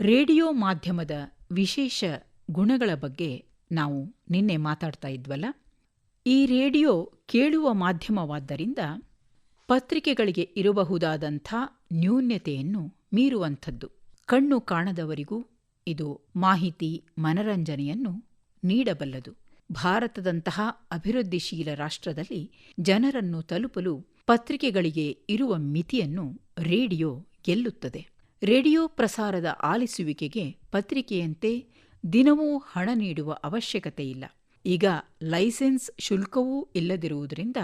Radio ಮಾಧ್ಯಮದ ವಿಶೇಷ ಗುಣಗಳ ಬಗ್ಗೆ ನಾವು ನಿನ್ನೆ ಮಾತಾಡ್ತಾ ಇದ್ವಲ್ಲ? ಈ ರೇಡಿಯೋ ಕೇಳುವ ಮಾಧ್ಯಮವಾದ್ದರಿಂದ ಪತ್ರಿಕೆಗಳಿಗೆ ಇರಬಹುದಾದಂಥ ನ್ಯೂನ್ಯತೆಯನ್ನು ಮೀರುವಂಥದ್ದು. ಕಣ್ಣು ಕಾಣದವರಿಗೂ ಇದು ಮಾಹಿತಿ ಮನರಂಜನೆಯನ್ನು ನೀಡಬಲ್ಲದು. ಭಾರತದಂತಹ ಅಭಿವೃದ್ಧಿಶೀಲ ರಾಷ್ಟ್ರದಲ್ಲಿ ಜನರನ್ನು ತಲುಪಲು ಪತ್ರಿಕೆಗಳಿಗೆ ಇರುವ ಮಿತಿಯನ್ನು ರೇಡಿಯೋ ಗೆಲ್ಲುತ್ತದೆ. ರೇಡಿಯೋ ಪ್ರಸಾರದ ಆಲಿಸುವಿಕೆಗೆ ಪತ್ರಿಕೆಯಂತೆ ದಿನವೂ ಹಣ ನೀಡುವ ಅವಶ್ಯಕತೆ ಇಲ್ಲ ಈಗ ಲೈಸೆನ್ಸ್ ಶುಲ್ಕವೂ ಇಲ್ಲದಿರುವುದರಿಂದ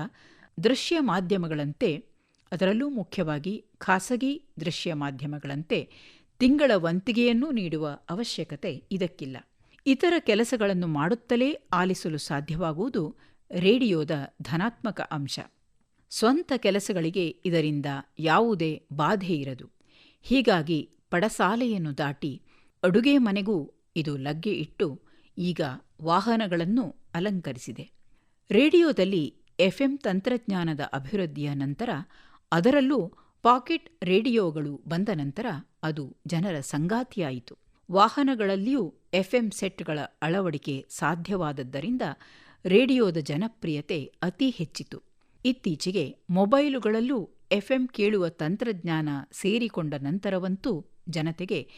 ದೃಶ್ಯ ಮಾಧ್ಯಮಗಳಂತೆ, ಅದರಲ್ಲೂ ಮುಖ್ಯವಾಗಿ ಖಾಸಗಿ ದೃಶ್ಯ ಮಾಧ್ಯಮಗಳಂತೆ ತಿಂಗಳ ವಂತಿಗೆಯನ್ನೂ ನೀಡುವ ಅವಶ್ಯಕತೆ ಇದಕ್ಕಿಲ್ಲ. ಇತರ ಕೆಲಸಗಳನ್ನು ಮಾಡುತ್ತಲೇ ಆಲಿಸಲು ಸಾಧ್ಯವಾಗುವುದು ರೇಡಿಯೋದ ಧನಾತ್ಮಕ ಅಂಶ. ಸ್ವಂತ ಕೆಲಸಗಳಿಗೆ ಇದರಿಂದ ಯಾವುದೇ ಬಾಧೆ ಇರದು. ಹೀಗಾಗಿ ಪಡಸಾಲೆಯನ್ನು ದಾಟಿ ಅಡುಗೆ ಮನೆಗೂ ಇದು ಲಗ್ಗೆ ಇಟ್ಟು ಈಗ ವಾಹನಗಳನ್ನು ಅಲಂಕರಿಸಿದೆ. ರೇಡಿಯೋದಲ್ಲಿ ಎಫ್ಎಂ ತಂತ್ರಜ್ಞಾನದ ಅಭಿವೃದ್ಧಿಯ ನಂತರ ಅದರಲ್ಲೂ ಪಾಕೆಟ್ ರೇಡಿಯೋಗಳು ಬಂದ ನಂತರ ಅದು ಜನರ ಸಂಗಾತಿಯಾಯಿತು. ವಾಹನಗಳಲ್ಲಿಯೂ ಎಫ್ಎಂ ಸೆಟ್ಗಳ ಅಳವಡಿಕೆ ಸಾಧ್ಯವಾದದ್ದರಿಂದ ರೇಡಿಯೋದ ಜನಪ್ರಿಯತೆ ಅತಿ ಹೆಚ್ಚಿತು. ಇತ್ತೀಚೆಗೆ ಮೊಬೈಲುಗಳಲ್ಲೂ ಎಫ್ಎಂ ಕೇಳುವ ತಂತ್ರಜ್ಞಾನ ಸೇರಿಕೊಂಡ ನಂತರವಂತೂ ಜನತೆಗೆ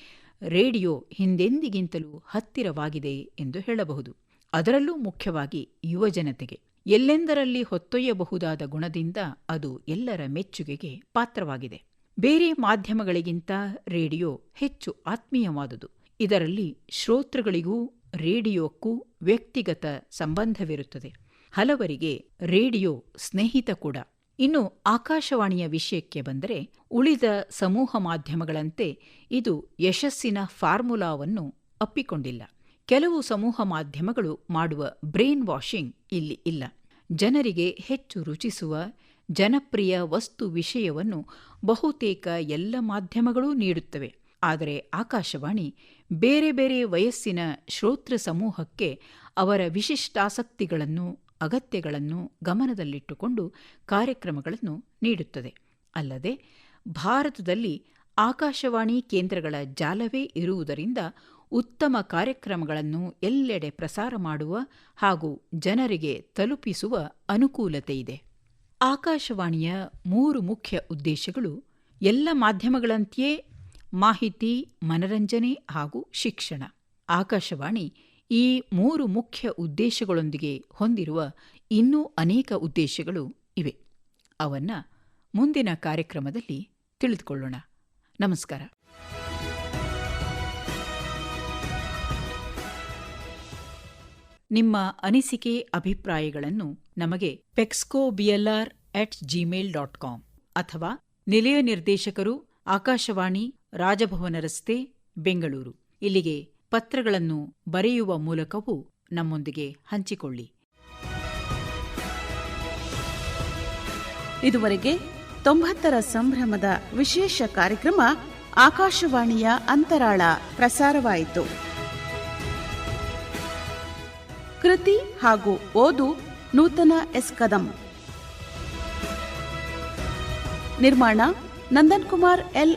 ರೇಡಿಯೋ ಹಿಂದೆಂದಿಗಿಂತಲೂ ಹತ್ತಿರವಾಗಿದೆ ಎಂದು ಹೇಳಬಹುದು. ಅದರಲ್ಲೂ ಮುಖ್ಯವಾಗಿ ಯುವಜನತೆಗೆ ಎಲ್ಲೆಂದರಲ್ಲಿ ಹೊತ್ತೊಯ್ಯಬಹುದಾದ ಗುಣದಿಂದ ಅದು ಎಲ್ಲರ ಮೆಚ್ಚುಗೆಗೆ ಪಾತ್ರವಾಗಿದೆ. ಬೇರೆ ಮಾಧ್ಯಮಗಳಿಗಿಂತ ರೇಡಿಯೋ ಹೆಚ್ಚು ಆತ್ಮೀಯವಾದುದು. ಇದರಲ್ಲಿ ಶ್ರೋತೃಗಳಿಗೂ ರೇಡಿಯೋಕ್ಕೂ ವ್ಯಕ್ತಿಗತ ಸಂಬಂಧವಿರುತ್ತದೆ. ಹಲವರಿಗೆ ರೇಡಿಯೋ ಸ್ನೇಹಿತ ಕೂಡ. ಇನ್ನು ಆಕಾಶವಾಣಿಯ ವಿಷಯಕ್ಕೆ ಬಂದರೆ ಉಳಿದ ಸಮೂಹ ಮಾಧ್ಯಮಗಳಂತೆ ಇದು ಯಶಸ್ಸಿನ ಫಾರ್ಮುಲಾವನ್ನು ಅಪ್ಪಿಕೊಂಡಿಲ್ಲ. ಕೆಲವು ಸಮೂಹ ಮಾಧ್ಯಮಗಳು ಮಾಡುವ ಬ್ರೈನ್ ವಾಷಿಂಗ್ ಇಲ್ಲಿ ಇಲ್ಲ. ಜನರಿಗೆ ಹೆಚ್ಚು ರುಚಿಸುವ, ಜನಪ್ರಿಯ ವಸ್ತು ವಿಷಯವನ್ನು ಬಹುತೇಕ ಎಲ್ಲ ಮಾಧ್ಯಮಗಳೂ ನೀಡುತ್ತವೆ. ಆದರೆ ಆಕಾಶವಾಣಿ ಬೇರೆ ಬೇರೆ ವಯಸ್ಸಿನ ಶ್ರೋತೃ ಸಮೂಹಕ್ಕೆ ಅವರ ವಿಶಿಷ್ಟಾಸಕ್ತಿಗಳನ್ನು ಅಗತ್ಯಗಳನ್ನು ಗಮನದಲ್ಲಿಟ್ಟುಕೊಂಡು ಕಾರ್ಯಕ್ರಮಗಳನ್ನು ನೀಡುತ್ತದೆ. ಅಲ್ಲದೆ, ಭಾರತದಲ್ಲಿ ಆಕಾಶವಾಣಿ ಕೇಂದ್ರಗಳ ಜಾಲವೇ ಇರುವುದರಿಂದ ಉತ್ತಮ ಕಾರ್ಯಕ್ರಮಗಳನ್ನು ಎಲ್ಲೆಡೆ ಪ್ರಸಾರ ಮಾಡುವ ಹಾಗೂ ಜನರಿಗೆ ತಲುಪಿಸುವ ಅನುಕೂಲತೆಯಿದೆ ಆಕಾಶವಾಣಿಯ ಮೂರು ಮುಖ್ಯ ಉದ್ದೇಶಗಳು ಎಲ್ಲ ಮಾಧ್ಯಮಗಳಂತೆಯೇ ಮಾಹಿತಿ, ಮನರಂಜನೆ ಹಾಗೂ ಶಿಕ್ಷಣ. ಆಕಾಶವಾಣಿ ಈ ಮೂರು ಮುಖ್ಯ ಉದ್ದೇಶಗಳೊಂದಿಗೆ ಹೊಂದಿರುವ ಇನ್ನೂ ಅನೇಕ ಉದ್ದೇಶಗಳು ಇವೆ. ಅವನ್ನ ಮುಂದಿನ ಕಾರ್ಯಕ್ರಮದಲ್ಲಿ ತಿಳಿದುಕೊಳ್ಳೋಣ. ನಮಸ್ಕಾರ. ನಿಮ್ಮ ಅನಿಸಿಕೆ, ಅಭಿಪ್ರಾಯಗಳನ್ನು ನಮಗೆ ಪೆಕ್ಸ್ಕೋ BLR at Gmail dot com ಅಥವಾ ನಿಲಯ ನಿರ್ದೇಶಕರು ಆಕಾಶವಾಣಿ, ರಾಜಭವನ ರಸ್ತೆ, ಬೆಂಗಳೂರು. ಇಲ್ಲಿಗೆ ಪತ್ರಗಳನ್ನು ಬರೆಯುವ ಮೂಲಕವೂ ನಮ್ಮೊಂದಿಗೆ ಹಂಚಿಕೊಳ್ಳಿ. ಇದುವರೆಗೆ ತೊಂಬತ್ತರ ಸಂಭ್ರಮದ ವಿಶೇಷ ಕಾರ್ಯಕ್ರಮ ಆಕಾಶವಾಣಿಯ ಅಂತರಾಳ ಪ್ರಸಾರವಾಯಿತು. ಕೃತಿ ಹಾಗೂ ಓದು ನೂತನ ಎಸ್ ಕದಂ. ನಿರ್ಮಾಣ ನಂದನ್ ಕುಮಾರ್ ಎಲ್